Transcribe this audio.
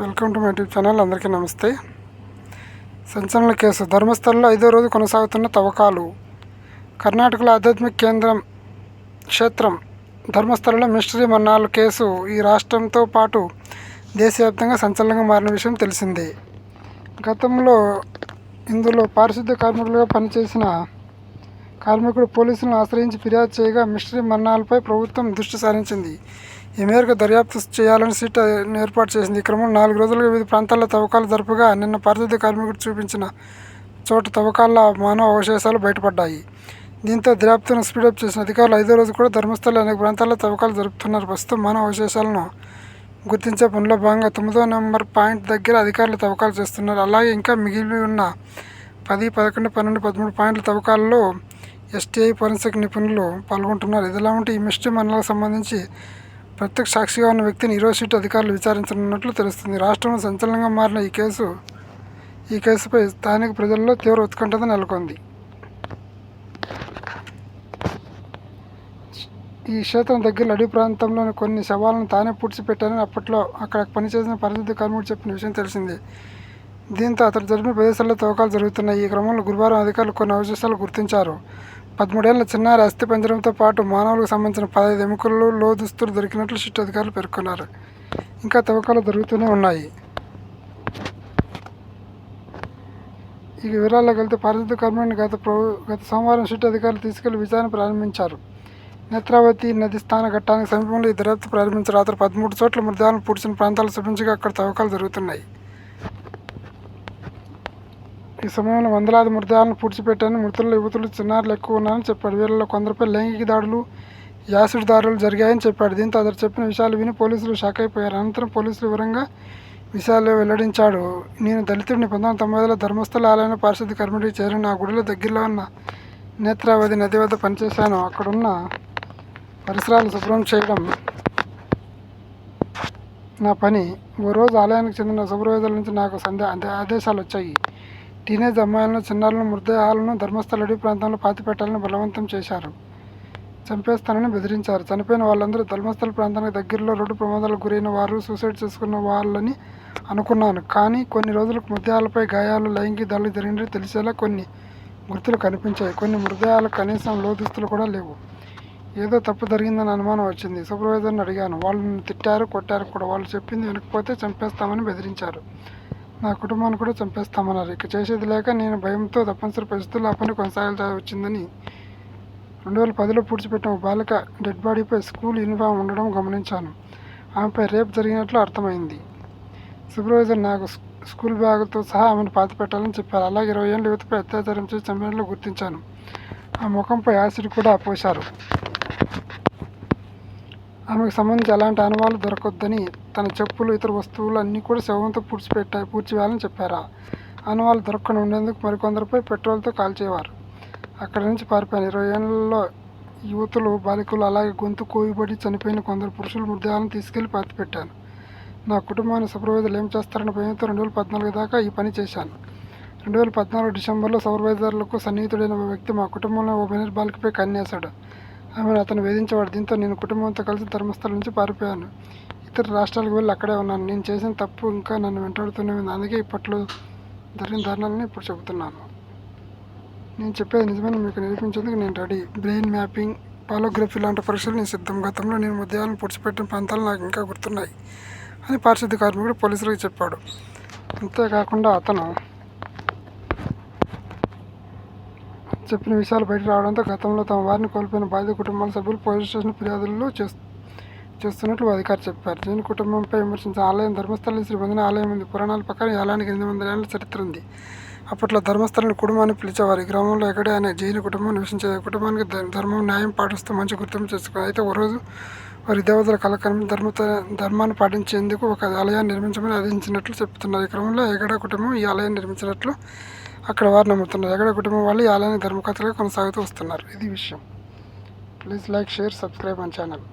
Welcome to my YouTube channel. అందరికీ నమస్తే. సంచలన కేసు. ధర్మస్థలంలో ఐదో రోజు కొనసాగుతున్న తవ్వకాలు. కర్ణాటకలో ఆధ్యాత్మిక కేంద్రం క్షేత్రం ధర్మస్థలంలో మిస్టరీ మన్నాల కేసు. ఈ రాష్ట్రంతో పాటు దేశవ్యాప్తంగా సంచలనంగా మారిన విషయం తెలిసిందే. గతంలో ఇందులో పారిశుద్ధ్య కార్మికులుగా పనిచేసిన కార్మికుడు పోలీసులను ఆశ్రయించి ఫిర్యాదు చేయగా మిస్టరీ మరణాలపై ప్రభుత్వం దృష్టి సారించింది. ఈ మేరకు దర్యాప్తు చేయాలని సిట్ ఏర్పాటు చేసింది. ఈ క్రమంలో నాలుగు రోజులుగా వివిధ ప్రాంతాల్లో తవ్వకాలు జరుపుగా నిన్న పారిశుద్ధ్య కార్మికుడు చూపించిన చోట తవ్వకాల మానవ అవశేషాలు బయటపడ్డాయి. దీంతో దర్యాప్తును స్పీడప్ చేసిన అధికారులు ఐదో రోజు కూడా ధర్మస్థల అనేక ప్రాంతాల్లో తవ్వకాలు జరుపుతున్నారు. ప్రస్తుతం మానవ అవశేషాలను గుర్తించే పనిలో భాగంగా తొమ్మిదో నెంబర్ పాయింట్ దగ్గర అధికారులు తవ్వకాలు చేస్తున్నారు. అలాగే ఇంకా మిగిలి ఉన్న పది పదకొండు పన్నెండు పదమూడు పాయింట్ల తవ్వకాల్లో ఎస్టీఐ ఫోరెన్సిక్ నిపుణులు పాల్గొంటున్నారు. ఇదిలా ఉంటే ఈ మిస్టరీ మరణాలకు సంబంధించి ప్రత్యక్ష సాక్షిగా ఉన్న వ్యక్తిని ఈరోజు సిట్ అధికారులు విచారించనున్నట్లు తెలుస్తుంది. రాష్ట్రంలో సంచలనంగా మారిన ఈ కేసు ఈ కేసుపై స్థానిక ప్రజల్లో తీవ్ర ఉత్కంఠత నెలకొంది. ఈ క్షేత్రం దగ్గర అడవి ప్రాంతంలోని కొన్ని శవాలను తానే పూడ్చిపెట్టానని అప్పట్లో అక్కడ పనిచేసిన పరిస్థితి కార్మికుడు చెప్పిన విషయం తెలిసిందే. దీంతో అతడు జరిపిన ప్రదేశాల్లో తవ్వకాలు జరుగుతున్నాయి. ఈ క్రమంలో గురువారం అధికారులు కొన్ని అవశేషాలు గుర్తించారు. పదమూడేళ్ళ చిన్నారి అస్థి పంజరంతో పాటు మానవులకు సంబంధించిన పదహైదు ఎముకలు లో దుస్తులు దొరికినట్లు సిట్ అధికారులు పేర్కొన్నారు. ఇంకా తవ్వకాలు దొరుకుతూనే ఉన్నాయి. ఈ వివరాల్లోకి వెళ్తే పారిశుద్ధ కర్మని గత ప్రభు గత సోమవారం సిట్ అధికారులు తీసుకెళ్ళి విచారణ ప్రారంభించారు. నేత్రావతి నది స్థాన ఘట్టానికి సమీపంలో ఈ దర్యాప్తు ప్రారంభించారు అతను పదమూడు చోట్ల మృతదేహాలను పూడ్చిన ప్రాంతాలు చూపించగా అక్కడ తవ్వకాలు జరుగుతున్నాయి. ఈ సమయంలో వందలాది మృతదేహాలను పూడ్చిపెట్టాను మృతుల్లో యువతులు చిన్నారులు ఎక్కువ ఉన్నారని చెప్పాడు వీళ్ళలో కొందరిపై లైంగిక దాడులు యాసిడ్ దాడులు జరిగాయని చెప్పాడు దీంతో అతడు చెప్పిన విషయాలు విని పోలీసులు షాక్ అయిపోయారు. అనంతరం పోలీసులు వివరంగా విషయాలు వెల్లడించాడు. నేను దళితుడిని పంతొమ్మిది వందల తొంభై ఐదులో ధర్మస్థల ఆలయంలో పారిశుద్ధ కర్మిడికి చేరిన ఆ గుడిలో దగ్గరలో ఉన్న నేత్రావతి నది వద్ద పనిచేశాను. అక్కడున్న పరిసరాలు శుభ్రం చేయడం నా పని. ఓ రోజు ఆలయానికి చెందిన సూపర్వైజర్ నుంచి నాకు సందే ఆదేశాలు వచ్చాయి. టీనేజ్ అమ్మాయిలను చిన్నారులను మృతదేహాలను ధర్మస్థల అడవి ప్రాంతంలో పాతిపెట్టాలని బలవంతం చేశారు. చంపేస్తానని బెదిరించారు. చనిపోయిన వాళ్ళందరూ ధర్మస్థల ప్రాంతానికి దగ్గరలో రోడ్డు ప్రమాదాలకు గురైన వారు సూసైడ్ చేసుకున్న వాళ్ళని అనుకున్నాను. కానీ కొన్ని రోజులకు మృతదేహాలపై గాయాలు లైంగిక దాడులు జరిగినట్టు తెలిసేలా కొన్ని గుర్తులు కనిపించాయి. కొన్ని మృతదేహాలు కనీసం లోదుస్తులు కూడా లేవు. ఏదో తప్పు జరిగిందని అనుమానం వచ్చింది. సూపర్వైజర్ని అడిగాను. వాళ్ళు తిట్టారు కొట్టారు కూడా. వాళ్ళు చెప్పింది వినకపోతే చంపేస్తామని బెదిరించారు. నా కుటుంబాన్ని కూడా చంపేస్తామన్నారు. ఇక చేసేది లేక నేను భయంతో తప్పనిసరి పరిస్థితుల్లో ఆ పని కొనసాగాల్సి వచ్చిందని రెండు వేల పదిలో పూడ్చిపెట్టిన ఒక బాలిక డెడ్ బాడీపై స్కూల్ యూనిఫామ్ ఉండడం గమనించాను. ఆమెపై రేప్ జరిగినట్లు అర్థమైంది. సూపర్వైజర్ నాకు స్కూల్ బ్యాగుతో సహా ఆమెను పాతి పెట్టాలని చెప్పారు. అలాగే ఇరవై ఏళ్ళ యువతపై అత్యాచారం చేసి చంపినట్లు గుర్తించాను. ఆ ముఖంపై యాసిడ్ కూడా పోశారు ఆమెకు సంబంధించి ఎలాంటి అనుభవాలు దొరకొద్దని తన చెప్పులు ఇతర వస్తువులు అన్నీ కూడా శవంతో పూడ్చిపెట్టా పూడ్చివేయాలని చెప్పారా? ఆనవాళ్ళు దొరకకుండా ఉండేందుకు మరికొందరిపై పెట్రోల్తో కాల్చేవారు. అక్కడి నుంచి పారిపోయాను ఇరవై ఏళ్ళలో యువతులు బాలికలు అలాగే గొంతు కోయబడి చనిపోయిన కొందరు పురుషుల మృతదేహాలను తీసుకెళ్ళి పాతిపెట్టాను నా కుటుంబాన్ని సూపర్వైజర్లు ఏం చేస్తారని భయంతో రెండు వేల పద్నాలుగు దాకా ఈ పని చేశాను. రెండు వేల పద్నాలుగు డిసెంబర్లో సూపర్వైజర్లకు సన్నిహితుడైన ఓ వ్యక్తి మా కుటుంబంలో ఓ మైనర్ బాలికపై కన్నేశాడు. ఆమెను అతను వేధించేవాడు. దీంతో నేను కుటుంబంతో కలిసి ధర్మస్థలం నుంచి పారిపోయాను. ఇతర రాష్ట్రాలకు వెళ్ళి అక్కడే ఉన్నాను. నేను చేసిన తప్పు ఇంకా నన్ను వెంటాడుతూనే ఉంది. అందుకే ఇప్పట్లో జరిగిన ధర్నాలని ఇప్పుడు చెబుతున్నాను. నేను చెప్పేది నిజమని మీకు నిరూపించేందుకు నేను రెడీ. బ్రెయిన్ మ్యాపింగ్ పాలోగ్రఫీ లాంటి పరీక్షలు నేను సిద్ధం. గతంలో నేను ముద్దాలను పొడిచిపెట్టిన ప్రాంతాలు నాకు ఇంకా గుర్తున్నాయి అని పారిశుద్ధ కార్మికుడు పోలీసులకు చెప్పాడు. అంతేకాకుండా అతను చెప్పిన విషయాలు బయట రావడంతో గతంలో తమ వారిని కోల్పోయిన బాధిత కుటుంబాల సభ్యులు పోలీస్ స్టేషన్ ఫిర్యాదులు చేస్తున్నట్లు అధికారులు చెప్పారు. జైన్ కుటుంబంపై విమర్శించిన ఆలయం ధర్మస్థలం శ్రీ ఆలయం ఉంది. పురాణాల ప్రకారం ఈ ఆలయానికి ఎనిమిది వందల ఏళ్ళ చరిత్ర ఉంది. అప్పట్లో ధర్మస్థలని కుటుంబాన్ని పిలిచేవారు. ఈ గ్రామంలో ఎక్కడే అనే జైన కుటుంబం నివసించేది కుటుంబానికి ధర్మం న్యాయం పాటిస్తూ మంచి గుర్తింపు చేసుకుని అయితే ఒకరోజు వారి దేవతల కలకరం ధర్మ ధర్మాన్ని పాటించేందుకు ఒక ఆలయాన్ని నిర్మించమని ఆదేశించినట్లు చెప్తున్నారు. ఈ క్రమంలో ఎగడ కుటుంబం ఈ ఆలయాన్ని నిర్మించినట్లు అక్కడ వారు నమ్ముతున్నారు. ఎగడ కుటుంబం వాళ్ళు ఈ ఆలయాన్ని ధర్మకథలుగా కొనసాగుతూ వస్తున్నారు. ఇది విషయం. ప్లీజ్ లైక్ షేర్ సబ్స్క్రైబ్ మన ఛానల్.